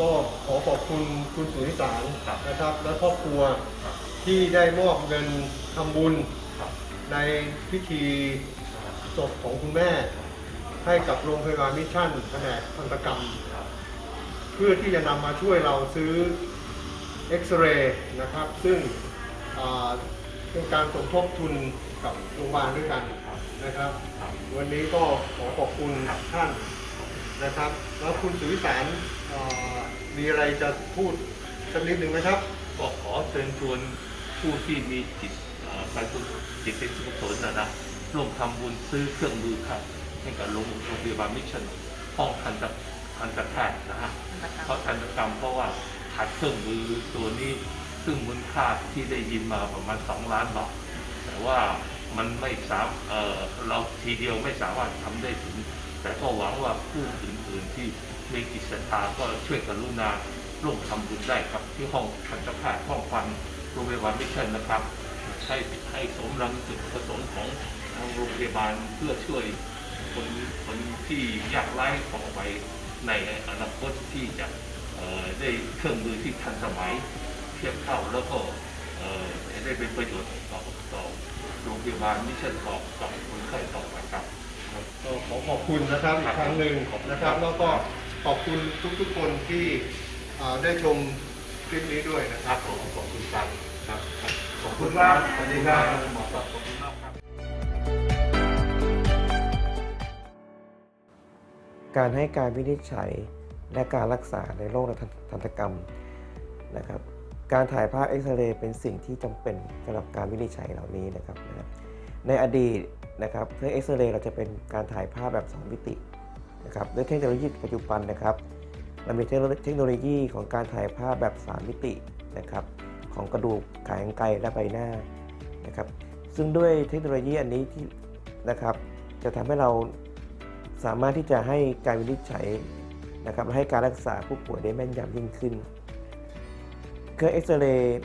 ก็ขอขอบคุณคุณสุนิสารครับนะครับ และครอบครัวครับที่ได้มอบเงินทำบุญครับในพิธีศพของคุณแม่ ให้กับโรงพยาบาลมิชชั่นแผนกทันตกรรมครับเพื่อที่จะนำมาช่วยเราซื้อเอ็กซเรย์นะครับ ซึ่งอ่าเป็นการสมทบทุนกับโรงพยาบาลด้วยกันนะครับครับวันนี้ก็ขอขอบคุณครับท่าน นะครับ แล้วคุณสุวิสารเอ่อมีอะไรจะพูดสักนิดหนึ่งไหมครับก็ขอเชิญชวนผู้ที่มีจิตเอ่อการกุศลจิตเป็นกุศลนะนะร่วมทำบุญซื้อเครื่องมือครับให้กับโรงโรงพยาบาลมิชชั่นห้องทันตทันตแพทย์นะฮะเพราะทันตกรรมเพราะว่าขาดเครื่องมือตัวนี้ซึ่งมูลค่าที่ได้ยินมาประมาณ 2 ล้านบาทแต่ว่ามันไม่สามเอ่อเราทีเดียวไม่สามารถทำได้ถึง แต่ก็หวังว่าผู้อื่นๆที่มีจิตศรัทธาก็ช่วยกรุณาร่วมทำบุญได้ครับที่ห้องทันตแพทย์ห้องฟันโรงพยาบาลมิชชั่นนะครับให้ให้สมรังจุดประสงค์ของทางโรงพยาบาลเพื่อช่วยคนคนที่ยากไร้ต่อไปในอนาคตที่จะได้เครื่องมือที่ทันสมัยเทียบเท่าแล้วก็ได้เป็นประโยชน์ต่อต่อโรงพยาบาลมิชชั่นต่อต่อคนไข้ต่อไปครับ ก็ขอขอบคุณนะครับอีกครั้งหนึ่งนะครับ แล้วก็ขอบคุณทุกๆคนที่อ่าได้ชมคลิปนี้ด้วยนะคครับรับผมขอบคุณครับครับขอบคุณครับสวัสดีครับหมอครับขอบคุณมากครับการให้การวินิจฉัยและการรักษาในโรคทันตกรรมนะครับการถ่ายภาพเอ็กซเรย์เป็นสิ่งที่จำเป็นสำหรับการวินิจฉัยเหล่านี้นะครับนะครับในอดีต นะครับเครื่องเอ็กซเรย์เราจะเป็นการถ่ายภาพแบบ 2 มิตินะครับด้วยเทคโนโลยีปัจจุบันนะครับเรามีเทคโนโลยีของการถ่ายภาพแบบ 3 มิตินะครับของกระดูกขากรรไกรและใบหน้านะครับซึ่งด้วยเทคโนโลยีอันนี้ที่นะครับจะทำให้เราสามารถที่จะให้การวินิจฉัยนะครับและให้การรักษาผู้ป่วยได้แม่นยำยิ่งขึ้น เครื่องเอ็กซเรย์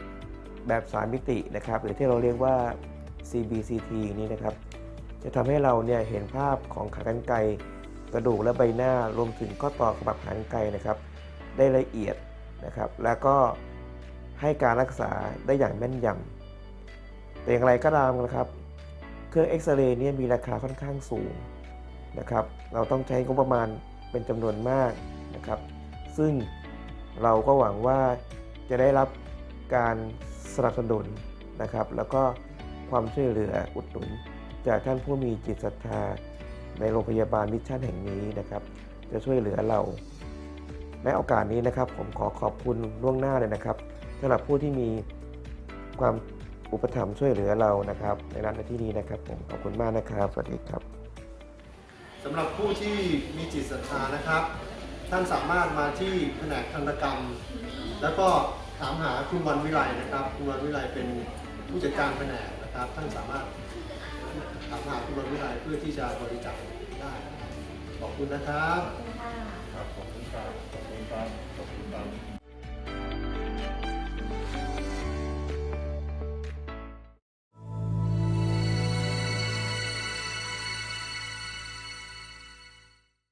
แบบ 3 มิตินะครับหรือที่เราเรียกว่า CBCT นี้นะครับ จะทำให้เราเนี่ยเห็นภาพของขากรรไกรกระดูกและใบหน้ารวมถึงข้อต่อขมับขากรรไกรนะครับได้ละเอียดนะครับ แล้วก็ให้การรักษาได้อย่างแม่นยำแต่อย่างไรก็ตามนะครับ เครื่องเอ็กซเรย์เนี่ยมีราคาค่อนข้างสูงนะครับ เราต้องใช้งบประมาณเป็นจำนวนมากนะครับ ซึ่งเราก็หวังว่าจะได้รับการสนับสนุนนะครับ แล้วก็ความช่วยเหลืออุดหนุน จากท่านผู้มีจิตศรัทธาในโรงพยาบาลมิชชั่นแห่งนี้นะครับ จะช่วยเหลือเรา ในโอกาสนี้นะครับ ผมขอขอบคุณล่วงหน้าเลยนะครับสำหรับผู้ที่มีความอุปถัมภ์ช่วยเหลือเรานะครับ ในในที่นี้นะครับ ผมขอบคุณมากนะครับสวัสดีครับสำหรับผู้ที่มีจิตศรัทธานะครับ ท่านสามารถมาที่แผนกทันตกรรม แล้วก็ถามหาคุณวันวิไลนะครับ คุณวันวิไลเป็นผู้จัดการแผนกนะครับ ท่านสามารถ ทางมหาวิทยาลัยเพื่อที่จะบริจาคได้ ขอบคุณนะครับ